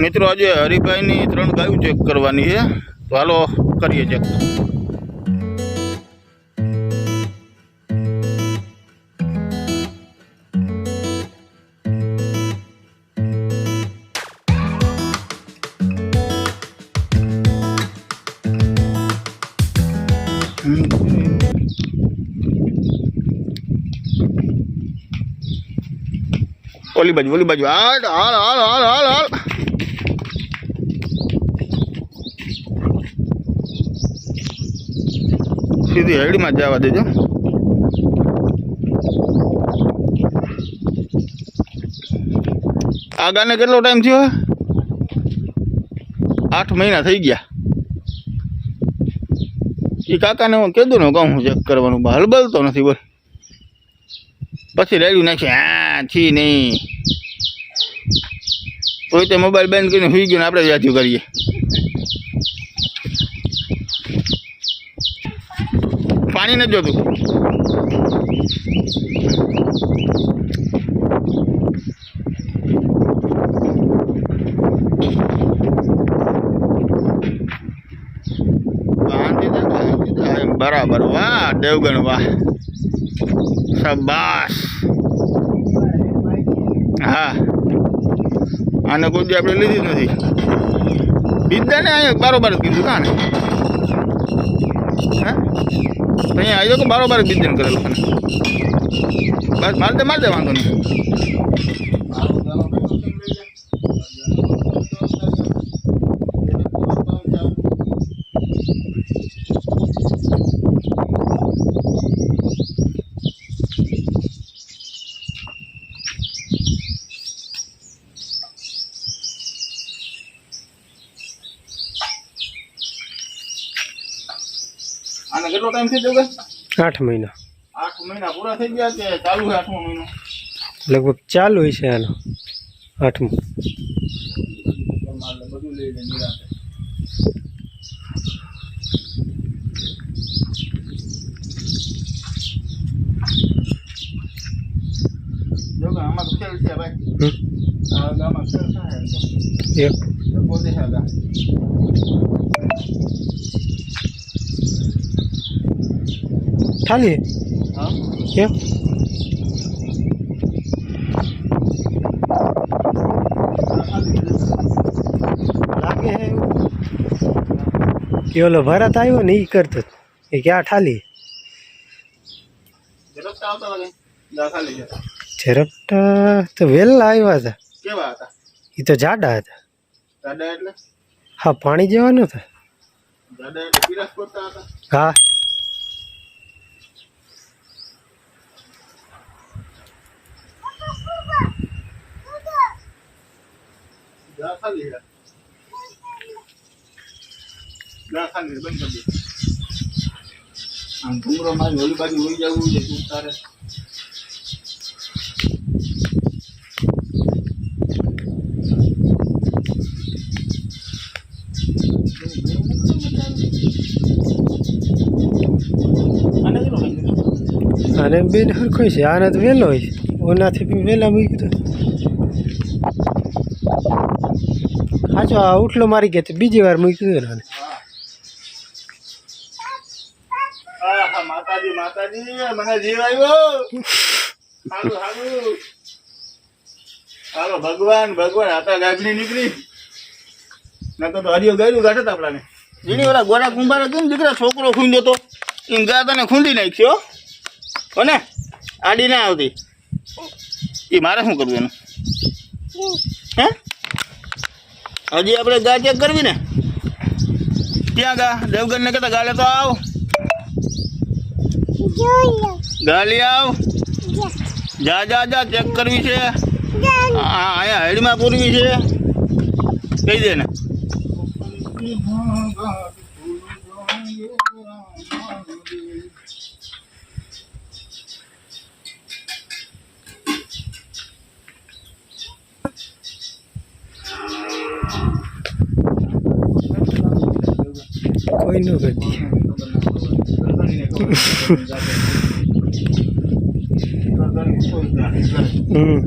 મિત્રો આજે હરિભાઈની ત્રણ ગાયું ચેક કરવાની છે. તો હાલો કરીએ ચેક ઓલી બાજુ ઓલી બાજુ હાલ હાલ હાલ હાલ હાલ હાલ સીધી હેડીમાં જ જવા દેજો આગાને કેટલો ટાઈમ થયો આઠ મહિના થઈ ગયા એ કાકાને હું કીધું ને કહું ચેક કરવાનું પણ હલબલતો નથી બોલ પછી રેડ્યું નાખી હા છી નહીં કોઈ તે મોબાઈલ બંધ કરીને સુઈ ગયો ને આપણે યાદ કરીએ પાણી નથી જોતું શાંતિ છે, શાંતિ છે. એમ બરાબર વાહ દેવગણ વાહ શાબાશ હા. આને કોઈ દી આપણે લીધી નથી. બીજાને અહીંયા બારોબાર જ કીધું કાને? હા? અહીંયા આવી તો બારોબાર જ બીજન કરેલું બસ, મારે દે મારે દે, વાંધો નહીં. ટાઈમ થઈ ગયો આઠ મહિના આઠ મહિના પૂરા થઈ ગયા કે ચાલુ છે આઠમો મહિનો લગભગ ચાલુ છે આનો આઠમું બધું લઈ લે નિરાંતે. જો કે આમાં તો ખેલ છે ભાઈ હમ? આ ગામમાં ખેલ થાય એમ તો. એક લોકો દેખાય ગા. ખાલી હા કેમ લાગે હે એવું કે ઓલો ભરત આવ્યો ને એ કરતો હતો. એ ક્યાં ઠાલી ઝડપતા આવતા લાગે ગા ખાલી છે ઝરપટા તો વહેલા આવ્યા હતા કેવા હતા એ તો જાડા હતા દાદા એટલે હા પાણી જેવા નતા દાદા એટલે પીરાસ કરતા હતા હા આમ ઘૂમરો મારી ઓલી બાજુ જવું છે તારે? અને બેન, હરખો છે આને તો વહેલો હોય ઓનાથી બી વહેલા મૂકી દો હાચો આ ઉઠલો મારી ગયા બીજી વાર મૂકી દો ને માતાજી માતાજી મને જીવ આવ્યો. હાલું હાલું હાલો ભગવાન ભગવાન આતા ગાજની નીકળી. ના તો હરિયો ગયું ગાઠત આપણાને. જેની ઓલા ગોરા કુંભારે કેમ દીકરા છોકરો ખૂંદ્યો તો એમ ગા ને ખૂંદી નાખ્યો કોને? આડી ના આવતી. એ મારે શું કરવું એનું? હે? હજી આપણે ગા ચેક કરવી ને? ક્યાં ગા? દેવગઢને કહેતા ગાલે તો આવ. ગાલી આવ. જા. જા જા ચેક કરવી છે. હા અહીંયા હેડમાં પૂરવી છે. કહી દે ને. 亏了个爹！嗯。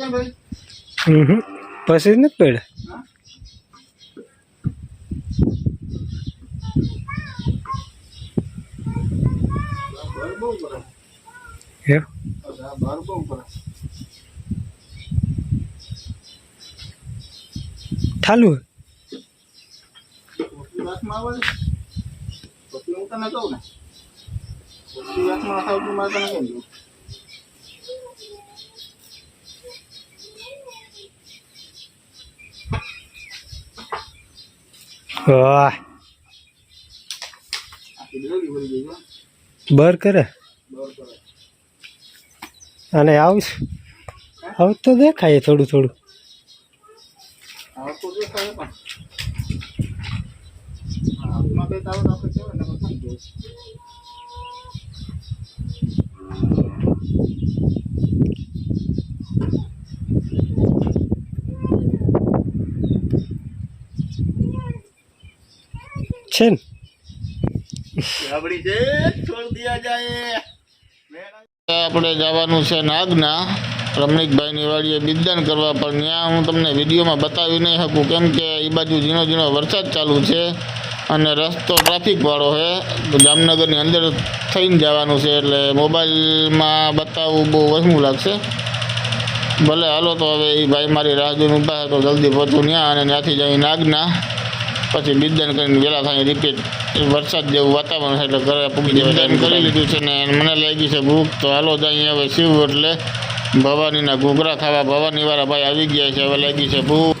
હા કાંઈક હતું કે ભાઈ હમ હમ. પછી જ નથી પડ્યા હા? આ વાહ. બર કરે કરે. અને આવું આવું તો દેખાય થોડું થોડું આવતું દેખાય પણ હાથમાં કંઈક આવે તો આપણે કહેવાય ને આપણે કેમ કહેવું? છે ને? આપણી જવાનું છે નાગના. રમણીકભાઈ વાડીએ બિદાન કરવા, પણ ત્યાં હું તમને વિડીયોમાં બતાવી નહીં શકું, કેમ કે એ બાજુ ઝીણો ઝીણો વરસાદ ચાલુ છે અને રસ્તો ટ્રાફિકવાળો છે. તો જામનગરની અંદર થઈને જવાનું છે, એટલે મોબાઈલમાં બતાવવું બહુ વધુ લાગશે. ભલે હાલો તો હવે એ ભાઈ મારી રાહ જોઈને ઊભા તો જલ્દી પહોંચું ત્યાં અને ત્યાંથી જઈ નાગના. પછી બિદાન કરીને વહેલા થાય રિપીટ વરસાદ જેવું વાતાવરણ છે એટલે ઘરે પૂગી જવા બિદાન કરી લીધું છે ને મને લાગી છે ભૂખ તો હાલો જ અહીંયા હવે શિવ એટલે ભવાનીના ઘૂઘરા ખાવા ભવાની વાળા ભાઈ આવી ગયા છે હવે લાગી છે ભૂખ.